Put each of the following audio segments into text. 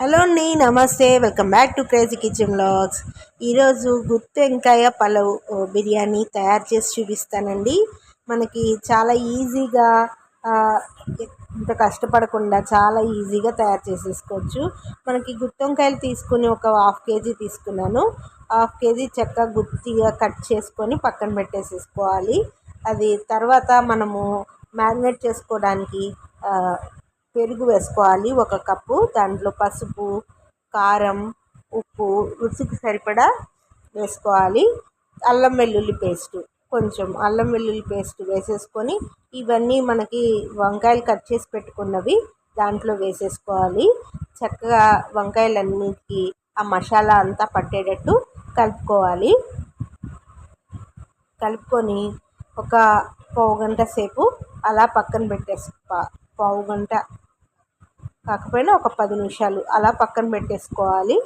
Hello అండి నమస్తే. Welcome back to crazy kitchen blogs ఈరోజు గుత్తి వెంకాయ పలవ్ బిర్యానీ తయారు చేసి చూపిస్తానండి. మనకి చాలా ఈజీగా ఇంత కష్టపడకుండా చాలా ఈజీగా తయారు చేసేసుకోవచ్చు. మనకి గుత్తి వంకాయలు తీసుకుని ఒక హాఫ్ కేజీ తీసుకున్నాను. హాఫ్ కేజీ చెక్క గుత్తిగా కట్ చేసుకొని పక్కన పెట్టేసేసుకోవాలి. అది తర్వాత మనము మ్యారినేట్ చేసుకోవడానికి పెరుగు వేసుకోవాలి. ఒక కప్పు. దాంట్లో పసుపు కారం ఉప్పు రుచికి సరిపడా వేసుకోవాలి. అల్లం వెల్లుల్లి పేస్ట్. కొంచెం అల్లం వెల్లుల్లి పేస్ట్ వేసేసుకొని ఇవన్నీ మనకి వంకాయలు కట్ చేసి పెట్టుకున్నవి దాంట్లో వేసేసుకోవాలి. చక్కగా వంకాయలన్నిటికీ ఆ మసాలా అంతా పట్టేటట్టు కలుపుకోవాలి. కలుపుకొని ఒక పావు గంట సేపు అలా పక్కన పెట్టేసి పావు గంట కాకపోయినా ఒక పది నిమిషాలు అలా పక్కన పెట్టేసుకోవాలి.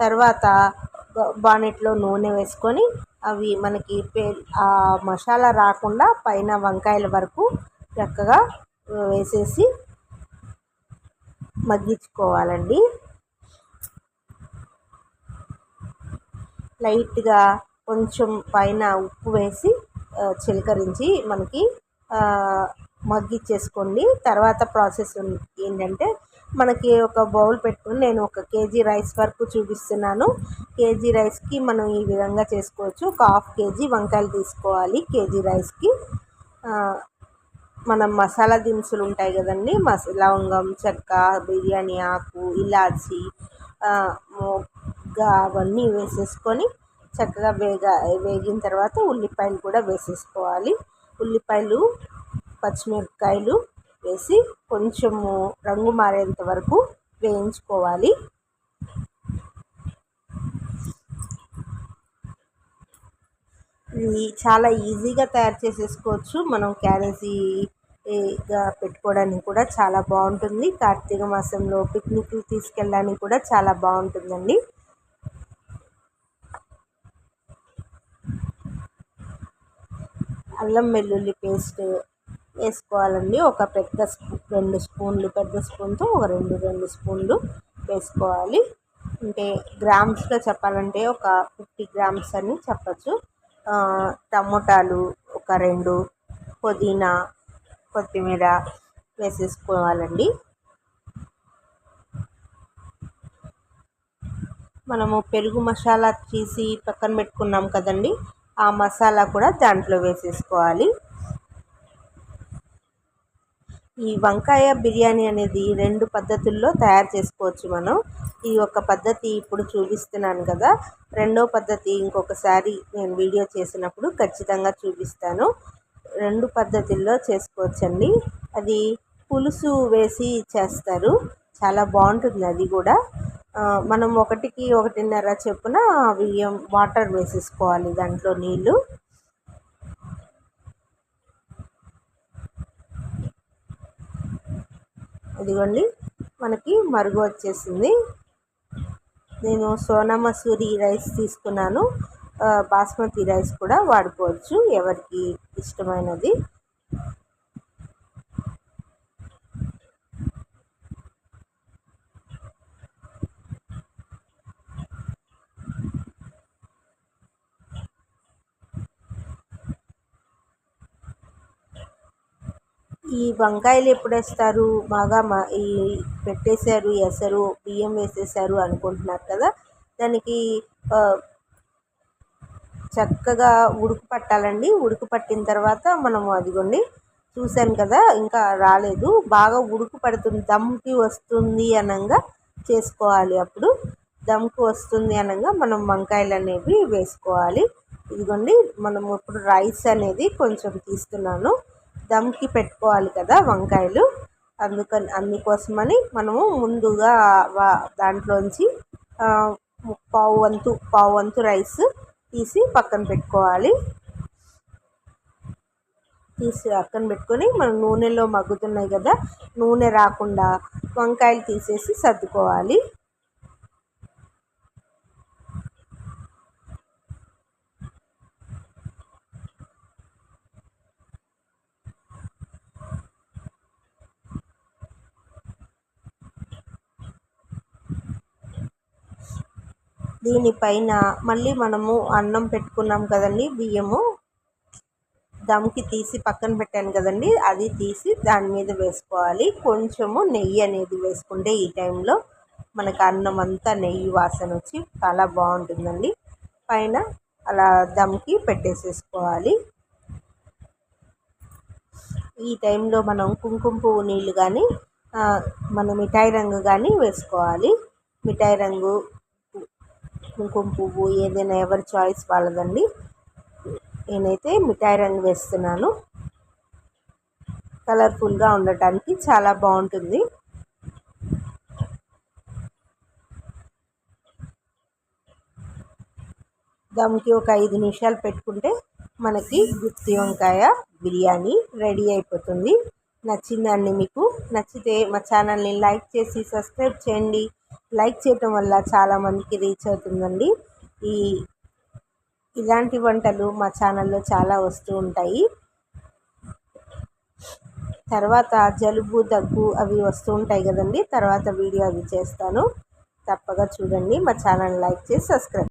తర్వాత బానెట్లో నూనె వేసుకొని అవి మనకి పే ఆ మసాలా రాకుండా పైన వంకాయల వరకు చక్కగా వేసేసి మగ్గించుకోవాలండి. లైట్గా కొంచెం పైన ఉప్పు వేసి చిలకరించి మనకి మగ్గిచ్చేసుకోండి. తర్వాత ప్రాసెస్ ఏంటంటే మనకి ఒక బౌల్ పెట్టుకుని నేను ఒక కేజీ రైస్ వరకు చూపిస్తున్నాను. కేజీ రైస్కి మనం ఈ విధంగా చేసుకోవచ్చు. ఒక హాఫ్ కేజీ వంకాయలు తీసుకోవాలి కేజీ రైస్కి. మనం మసాలా దినుసులు ఉంటాయి కదండి. మస లవంగం చెక్క బిర్యానీ ఆకు ఇలాచి అవన్నీ వేసేసుకొని చక్కగా వేగ వేగిన తర్వాత ఉల్లిపాయలు కూడా వేసేసుకోవాలి. ఉల్లిపాయలు పచ్చిమిరపకాయలు వేసి కొంచెము రంగు మారేంత వరకు వేయించుకోవాలి. ఇది చాలా ఈజీగా తయారు చేసేసుకోవచ్చు. మనం క్యారేజీగా పెట్టుకోవడానికి కూడా చాలా బాగుంటుంది. కార్తీక మాసంలో పిక్నిక్లు తీసుకెళ్ళడానికి కూడా చాలా బాగుంటుందండి. అల్లం వెల్లుల్లి పేస్ట్ వేసుకోవాలండి. ఒక పెద్ద రెండు స్పూన్లు పెద్ద స్పూన్తో ఒక రెండు రెండు స్పూన్లు వేసుకోవాలి. అంటే గ్రామ్స్లో చెప్పాలంటే ఒక ఫిఫ్టీ గ్రామ్స్ అని చెప్పచ్చు. టమోటాలు ఒక రెండు పుదీనా కొత్తిమీర వేసేసుకోవాలండి. మనము పెరుగు మసాలా తీసి పక్కన పెట్టుకున్నాం కదండి. ఆ మసాలా కూడా దాంట్లో వేసేసుకోవాలి. ఈ వంకాయ బిర్యానీ అనేది రెండు పద్ధతుల్లో తయారు చేసుకోవచ్చు మనం. ఈ ఒక పద్ధతి ఇప్పుడు చూపిస్తున్నాను కదా. రెండో పద్ధతి ఇంకొకసారి నేను వీడియో చేసినప్పుడు ఖచ్చితంగా చూపిస్తాను. రెండు పద్ధతుల్లో చేసుకోవచ్చండి. అది పులుసు వేసి చేస్తారు. చాలా బాగుంటుంది అది కూడా. మనం ఒకటికి ఒకటిన్నర చెప్పున బియ్యం వాటర్ వేసేసుకోవాలి దాంట్లో నీళ్ళు. ఇదిగోండి మనకి మరుగు వచ్చేసింది. నేను సోనా మసూరి రైస్ తీసుకున్నాను. బాస్మతి రైస్ కూడా వాడుకోవచ్చు ఎవరికి ఇష్టమైనది. ఈ వంకాయలు ఎప్పుడు వేస్తారు బాగా ఈ పెట్టేశారు ఎసరు బియ్యం వేసేసారు అనుకుంటున్నారు కదా? దానికి చక్కగా ఉడుకు పట్టాలండి. ఉడుకు పట్టిన తర్వాత మనము అదిగోండి చూశాను కదా ఇంకా రాలేదు. బాగా ఉడుకు పడుతుంది. దమ్కి వస్తుంది అనగా చేసుకోవాలి అప్పుడు. దమ్కి వస్తుంది అనగా మనం వంకాయలు అనేవి వేసుకోవాలి. ఇదిగోండి మనం ఇప్పుడు రైస్ అనేది కొంచెం తీస్తున్నాను. దమ్కి పెట్టుకోవాలి కదా వంకాయలు. అందుకని అందుకోసమని మనము ముందుగా దాంట్లోంచి పావు వంతు పావు వంతు రైస్ తీసి పక్కన పెట్టుకోవాలి. తీసి పక్కన పెట్టుకొని మనం నూనెలో మగ్గుతున్నాయి కదా నూనె రాకుండా వంకాయలు తీసేసి సర్దుకోవాలి. దీనిపైన మళ్ళీ మనము అన్నం పెట్టుకున్నాం కదండి బియ్యము. దమ్కి తీసి పక్కన పెట్టాను కదండి అది తీసి దాని మీద వేసుకోవాలి. కొంచెము నెయ్యి అనేది వేసుకుంటే ఈ టైంలో మనకు అన్నం అంతా నెయ్యి వాసన వచ్చి చాలా బాగుంటుందండి. పైన అలా దమ్కి పెట్టేసేసుకోవాలి. ఈ టైంలో మనం కుంకుమ పువ్వు నీళ్ళు కానీ మన మిఠాయి రంగు కానీ వేసుకోవాలి. మిఠాయి రంగు కుంకుమ పువ్వు ఏదైనా ఎవరి చాయిస్ వాళ్ళదండి. నేనైతే మిఠాయి రంగు వేస్తున్నాను. కలర్ఫుల్గా ఉండటానికి చాలా బాగుంటుంది. దమ్కి ఒక ఐదు నిమిషాలు పెట్టుకుంటే మనకి గుత్తి వంకాయ బిర్యానీ రెడీ అయిపోతుంది. నచ్చిందండి మీకు నచ్చితే మా ఛానల్ని లైక్ చేసి సబ్స్క్రైబ్ చేయండి. లైక్ చేయటం వల్ల చాలామందికి రీచ్ అవుతుందండి. ఈ ఇలాంటి వంటలు మా ఛానల్లో చాలా వస్తూ ఉంటాయి. తర్వాత జలుబు దగ్గు అవి వస్తూ ఉంటాయి కదండి. తర్వాత వీడియో అవి చేస్తాను. తప్పగా చూడండి. మా ఛానల్ లైక్ చేసి సబ్స్క్రైబ్